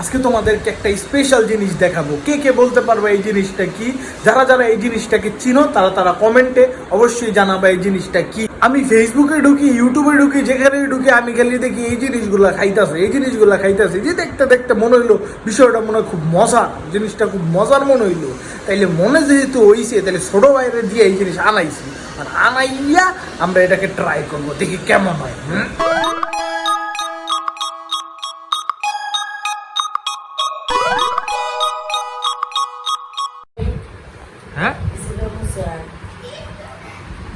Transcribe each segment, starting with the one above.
আজকে তোমাদেরকে একটা স্পেশাল জিনিস দেখাবো। কে কে বলতে পারবে এই জিনিসটা কি? যারা যারা এই জিনিসটাকে চিনো, তারা তারা কমেন্টে অবশ্যই জানাবে এই জিনিসটা কি। আমি ফেসবুকে ঢুকি, ইউটিউবে ঢুকি, যেখানে ঢুকি, আমি খালি দেখি এই জিনিসগুলো খাইতেছে, এই জিনিসগুলো খাইতেছে। যে দেখতে দেখতে মনে হইল, বিষয়টা মনে খুব মজা, জিনিসটা খুব মজার মনে হইল। তাইলে মনে যেহেতু হইছে তাহলে ছোট বাইরে দিয়ে এই জিনিস আনাইছি। আর আনাইয়া আমরা এটাকে ট্রাই করব, দেখি কেমন? হ্যাঁ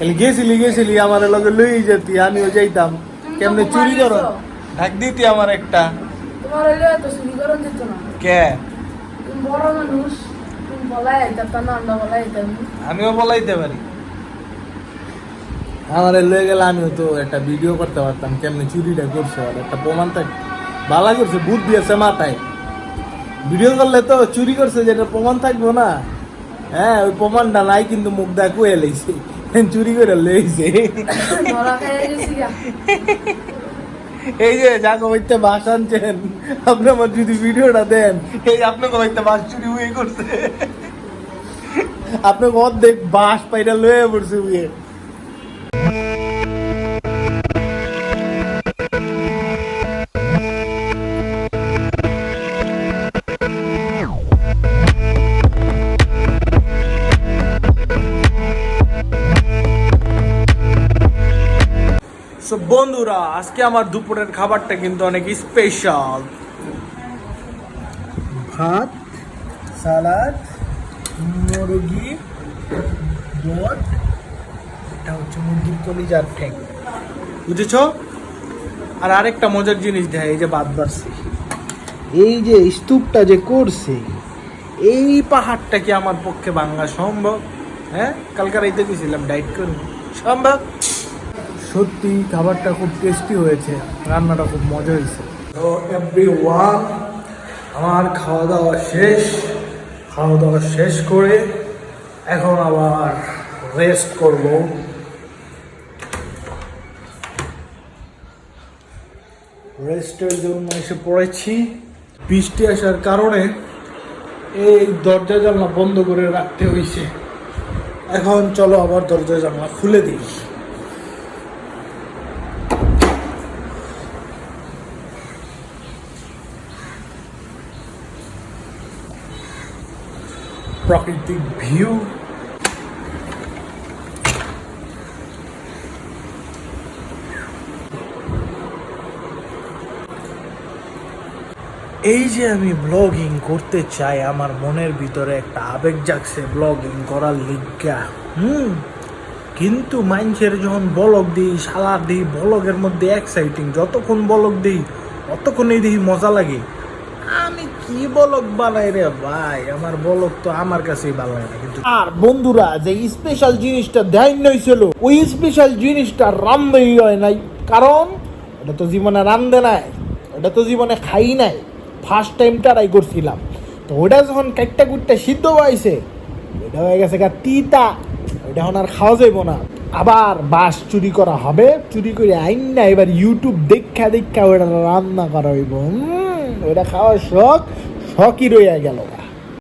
গেছিলি গেছিলি আমার লগে লই যেতি আমিও যাইতাম। কেমনে চুরি করো? ঢাক দিতি আমার একটা। তোমার হইলে এত চুরি না। কে? তুমি বড় মানুষ তুমি বলাই আইতাম না আমরা বলাই আইতাম। আমিও বলাইতে পারি। আমার লয়ে গেলে আমিও তো একটা ভিডিও করতে পারতাম কেমনে চুরিটা করছে আর একটা প্রমাণ থাক ভালো করছে বুদ্ধি আছে মাথায়। ভিডিও করলে তো চুরি করছে যেটা প্রমাণ থাকব না। হ্যাঁ ওই প্রমাণটা নাই কিন্তু মুখ দা কুয়ে লাইছে। চুরি করে লইছে এই যে, যা কবিতা বাস আনছেন, আপনি আমার যদি ভিডিওটা দেন, এই আপনি কবিতা বাস চুরি হয়ে করছে। আপনি অর্ধেক বাস পাইটা লয়ে পড়ছে উয়ে। সো বন্ধুরা আজকে আমার দুপুরের খাবারটা কিন্তু অনেক স্পেশাল ভাত সালাদ মুরগি বট এটা হচ্ছে মুরগির কলিজার ঠ্যাং। বুঝেছ? আর আরেকটা মজার জিনিস দেয় এই যে বাদ বাড়ছে। এই যে স্তূপটা যে করছে এই পাহাড়টা কি আমার পক্ষে ভাঙা সম্ভব? হ্যাঁ? কালকে রাইতে গেছিলাম ডাইট করে সম্ভব? সত্যি খাবারটা খুব টেস্টি হয়েছে, রান্নাটা খুব মজা হয়েছে। তো এভরি ওয়ান আমার খাওয়া দাওয়া শেষ খাওয়া দাওয়া শেষ করে এখন আবার রেস্ট করব। রেস্টের জন্য এসে পড়েছি। বৃষ্টি আসার কারণে এই দরজা জানলা বন্ধ করে রাখতে হয়েছে। এখন চলো আবার দরজা জানলা খুলে দিই। প্রাকৃতিক ভিউ। এই যে আমি ব্লগিং করতে চাই, আমার মনের ভিতরে একটা আবেগ জাগছে ব্লগিং করার লিগা। হুম, কিন্তু মানুষের যখন বলক দিই সালার দিই বলকের মধ্যে এক্সাইটিং যতক্ষণ বলক দিই অতক্ষণই দেখি মজা লাগে। আমি কি বলক বানাই রে ভাই? আমার বলক তো আমার কাছেই ভালো লাগে কিন্তু আর বন্ধুরা, যে স্পেশাল জিনিসটা ওই স্পেশাল জিনিসটা হয় নাই। কারণ, এটা তো জীবনে রান্ধে নাই তো জীবনে খাই নাই। ফার্স্ট টাইম ট্রাই করছিলাম। তো ওটা যখন কাইটটা কুটটা সিদ্ধ হয়েছে ওটা হয়ে গেছে গা তিতা। ওটা এখন আর খাওয়া যাইব না। আবার বাস চুরি করা হবে। চুরি করে আইন না, এবার ইউটিউব দেখা দেখা ওটা রান্না করা হইব। ওটা খাওয়ার শখ শখই রয়ে গেল।